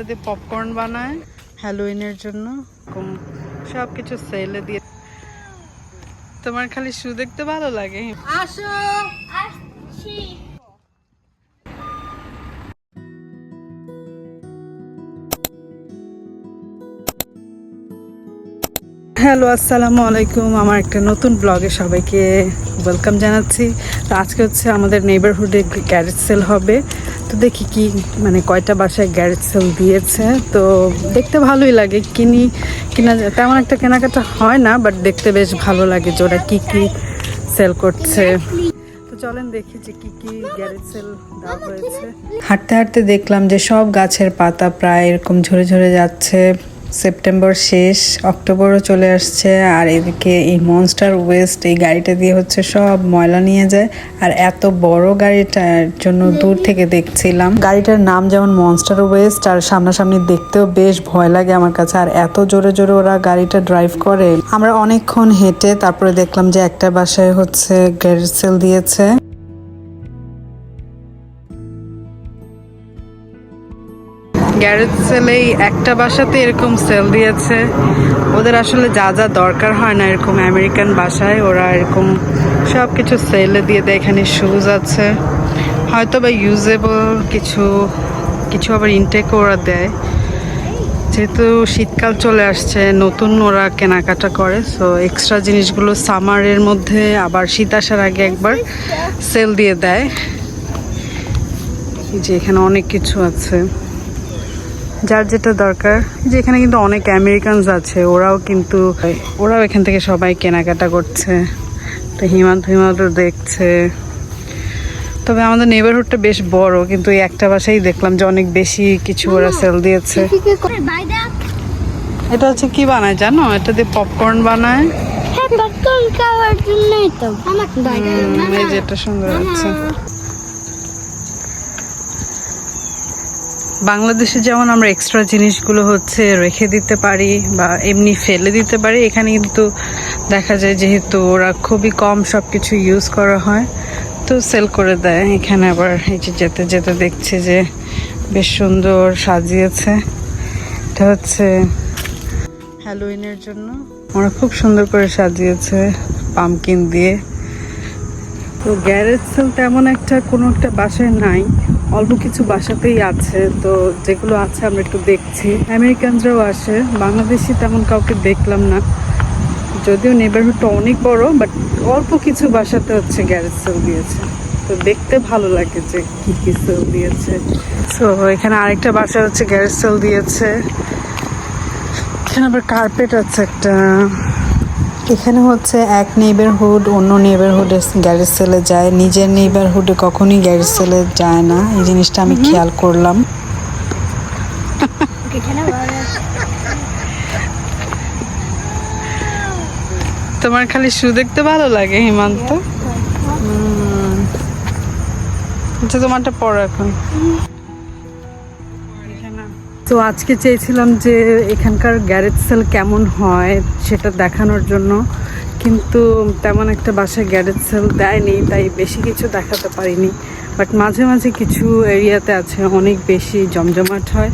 এটা দিয়ে পপকর্ন বানায় হ্যালোইনের জন্য সব কিছু সেলে দিয়ে। তোমার খালি শু দেখতে ভালো লাগে? আসো, আসছি। হ্যালো, আসসালামু আলাইকুম। আমার একটা নতুন ব্লগে সবাইকে ওয়েলকাম জানাচ্ছি। তো আজকে হচ্ছে আমাদের নেইবারহুডে গ্যারেজ সেল হবে। তো দেখি কি মানে কয়টা বাসায় গ্যারেজ সেল দিয়েছে। তো দেখতে ভালোই লাগে। কিনি, কিনা তেমন একটা কেনাকাটা হয় না বাট দেখতে বেশ ভালো লাগে যে ওরা কী কী সেল করছে। তো চলেন দেখি যে কি কি গ্যারেজ সেল দেওয়া হয়েছে। হাঁটতে হাঁটতে দেখলাম যে সব গাছের পাতা প্রায় এরকম ঝরে ঝরে যাচ্ছে। সেপ্টেম্বর শেষ, অক্টোবরও চলে আসছে, আর এদিকে এই মনস্টার ওয়েস্ট এই গাড়িটা দিয়ে হচ্ছে সব ময়লা নিয়ে যায়, আর এত বড় গাড়িটার জন্য দূর থেকে দেখছিলাম। গাড়িটার নাম যেমন মনস্টার ওয়েস্ট আর সামনাসামনি দেখতেও বেশ ভয় লাগে আমার কাছে, আর এত জোরে জোরে ওরা গাড়িটা ড্রাইভ করে। আমরা অনেকক্ষণ হেঁটে তারপরে দেখলাম যে একটা বাসায় হচ্ছে গ্যারেজ সেল দিয়েছে। গ্যারেজ সেলেই একটা বাসাতে এরকম সেল দিয়েছে। ওদের আসলে যা যা দরকার হয় না এরকম আমেরিকান বাসায়, ওরা এরকম সব কিছু সেলে দিয়ে দেয়। এখানে শুজ আছে। হয়তো বা ইউজেবল কিছু কিছু আবার ইনটেকও ওরা দেয়। যেহেতু শীতকাল চলে আসছে, নতুন ওরা কেনাকাটা করে সো এক্সট্রা জিনিসগুলো সামারের মধ্যে আবার শীত আসার আগে একবার সেল দিয়ে দেয়। যে এখানে অনেক কিছু আছে। যার যেটা দরকার। যে এখানে কিন্তু অনেক আমেরিকানস আছে ওরাও কিন্তু ওরাও এখান থেকে সবাই কেনাকাটা করছে। তো হিমান্ত হিমান্ত দেখছে। তবে আমাদের নেবারহুডটা বেশ বড় কিন্তু এই একটা বাসাই দেখলাম যে অনেক বেশি কিছু ওরা সেল দিয়েছে। এটা হচ্ছে কি বানায় জানো? এটা দিয়ে পপকর্ন বানায়। হ্যাঁ পপকর্ন খাওয়ার জন্যই তো। আমার বাইদা হুম, এই যে এটা সুন্দর আছে বাংলাদেশে যেমন আমরা এক্সট্রা জিনিসগুলো হচ্ছে রেখে দিতে পারি বা এমনি ফেলে দিতে পারি, এখানে কিন্তু দেখা যায় যেহেতু ওরা খুবই কম সব কিছু ইউজ করা হয়, তো সেল করে দেয়। এখানে আবার এই যে যেতে যেতে দেখছে যে বেশ সুন্দর সাজিয়েছে। এটা হচ্ছে হ্যালোইনের জন্য। ওরা খুব সুন্দর করে সাজিয়েছে পামকিন দিয়ে। তো গ্যারেজ সেল তেমন একটা কোনো একটা বাসায় নাই। অল্প কিছু বাসাতেই আছে, তো যেগুলো আছে আমরা একটু দেখছি। আমেরিকানরাও আসে, বাংলাদেশি তেমন কাউকে দেখলাম না। যদিও নেবারহুডটা অনেক বড় বাট অল্প কিছু বাসাতে হচ্ছে গ্যারেজ সেল দিয়েছে। তো দেখতে ভালো লাগে যে কি কি সেল দিয়েছে। তো এখানে আরেকটা বাসা হচ্ছে গ্যারেজ সেল দিয়েছে। এখানে আবার কার্পেট আছে একটা। এখানে হচ্ছে এক নেইবারহুড অন্য নেইবারহুডে গ্যারেজ সেলে যায়। নিজের নেইবারহুডে কখনই গ্যারেজ সেলে যায় না। এই জিনিসটা আমি খেয়াল করলাম। তোমার খালি শু দেখতে ভালো লাগে হিমান্ত? হুম। আচ্ছা তোমারটা পড়ো এখন। তো আজকে চেয়েছিলাম যে এখানকার গ্যারেজ সেল কেমন হয় সেটা দেখানোর জন্য, কিন্তু তেমন একটা বাসায় গ্যারেজ সেল দেয়নি, তাই বেশি কিছু দেখাতে পারিনি। বাট মাঝে মাঝে কিছু এরিয়াতে আছে, অনেক বেশি জমজমাট হয়।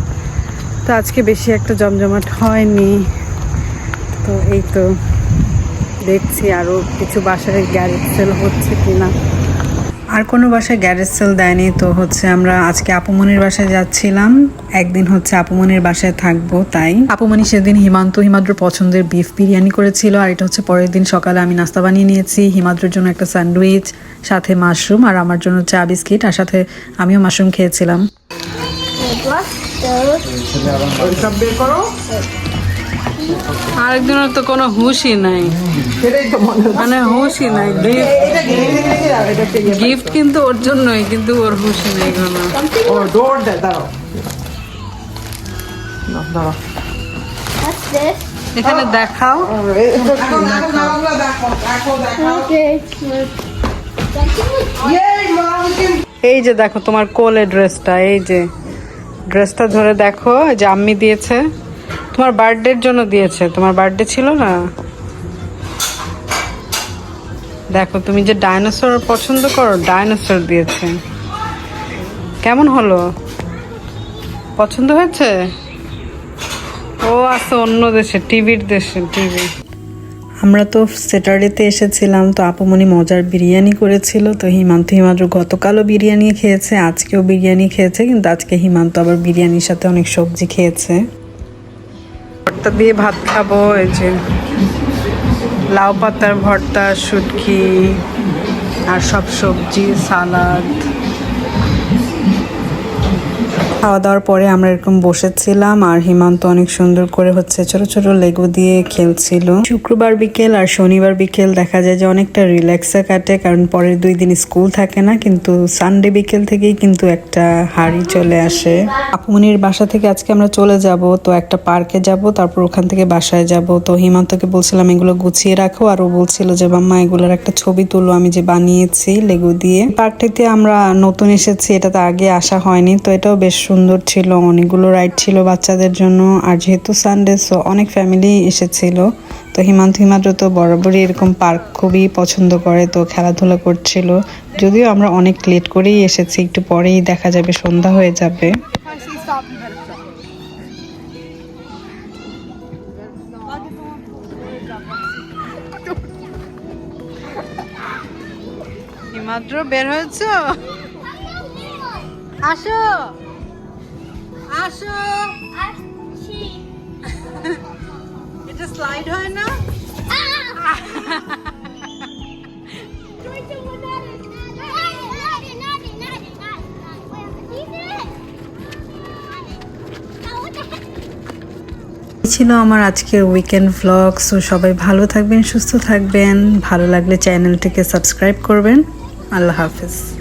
তো আজকে বেশি একটা জমজমাট হয়নি। তো এই তো দেখছি আরও কিছু বাসায় গ্যারেজ সেল হচ্ছে কিনা। আর কোনো বাসায় গ্যারেজ সেল দেয়নি, তো হচ্ছে আমরা আজকে আপুমনির বাসায় যাচ্ছিলাম। একদিন হচ্ছে আপুমনির বাসায় থাকব, তাই। আপুমনি সেদিন হিমান্ত হিমাদ্র পছন্দের বিফ বিরিয়ানি করেছিল, আর এটা হচ্ছে পরের দিন সকালে আমি নাস্তা বানিয়ে নিয়েছি। হিমাদ্রর জন্য একটা স্যান্ডউইচ, সাথে মাশরুম, আর আমার জন্য চা বিস্কিট, আর সাথে আমিও মাশরুম খেয়েছিলাম। আরেকজনের তো কোনো হুশই নাই। মানে হুশই নাই। গিফট কিন্তু ওর জন্যই কিন্তু ওর হুশই নেই কোনো? এখানে দেখাও. এই যে দেখো তোমার কোলে ড্রেসটা এই যে। ড্রেসটা ধরে দেখো যে আম্মি দিয়েছে। তোমার বার্থডের জন্য দিয়েছে। তোমার বার্থডে ছিল না? দেখো, তুমি যে ডাইনোসর পছন্দ করো, ডাইনোসর দিয়েছে। কেমন হলো? পছন্দ হয়েছে? ও আছে অন্য দেশে, টিভির দেশে, টিভি। আমরা তো স্যাটারডেতে এসেছিলাম, তো আপুমনি মজার বিরিয়ানি করেছিল, তো হিমান্ত হিমাদ্র গতকালও বিরিয়ানি খেয়েছে, আজকেও বিরিয়ানি খেয়েছে, কিন্তু আজকে হিমান্ত আবার বিরিয়ানির সাথে অনেক সবজি খেয়েছে। ভর্তা দিয়ে ভাত খাব এই যে লাউ পাতার ভর্তা শুটকি আর সব সবজি সালাদ। খাওয়া দাওয়ার পরে আমরা এরকম বসেছিলাম আর হিমান্ত অনেক সুন্দর করে হচ্ছে ছোট ছোট লেগু দিয়ে খেলছিল। শুক্রবার বিকেল আর শনিবার বিকেল দেখা যায় যে অনেকটা রিল্যাক্সে কাটে কারণ পরের দুই দিন স্কুল থাকে না, কিন্তু সানডে বিকেল থেকেই কিন্তু একটা হাড়ি চলে আসে। আপুমনির বাসা থেকে আজকে আমরা চলে যাব, তো একটা পার্কে যাব, তারপর ওখান থেকে বাসায় যাব। তো হিমান্তকে বলছিলাম এগুলো গুছিয়ে রাখো আর ও বলছিল যে, মাম্মা, এগুলোর একটা ছবি তুলো, আমি যে বানিয়েছি লেগু দিয়ে। পার্কটিতে আমরা নতুন এসেছি এটাতে আগে আসা হয়নি, তো এটাও বেশ সুন্দর ছিল, অনেকগুলো রাইড ছিল বাচ্চাদের জন্য। আর যেহেতু সানডে সো অনেক ফ্যামিলি এসেছিল। তো হিমান্ত হিমাদ্র তো বরাবরই এরকম পার্ক খুবই পছন্দ করে, তো খেলাধুলা করছিল। যদিও আমরা অনেক লেট করেই এসেছি, একটু পরেই দেখা যাবে, সন্ধ্যা হয়ে যাবে। বের হয়েছ? আসো। আসো। এটা স্লাইড হয় না? ছিল আমার আজকের উইকেন্ড ভ্লগ সো সবাই ভালো থাকবেন সুস্থ থাকবেন। ভালো লাগলে চ্যানেলটিকে সাবস্ক্রাইব করবেন। আল্লাহ হাফিজ।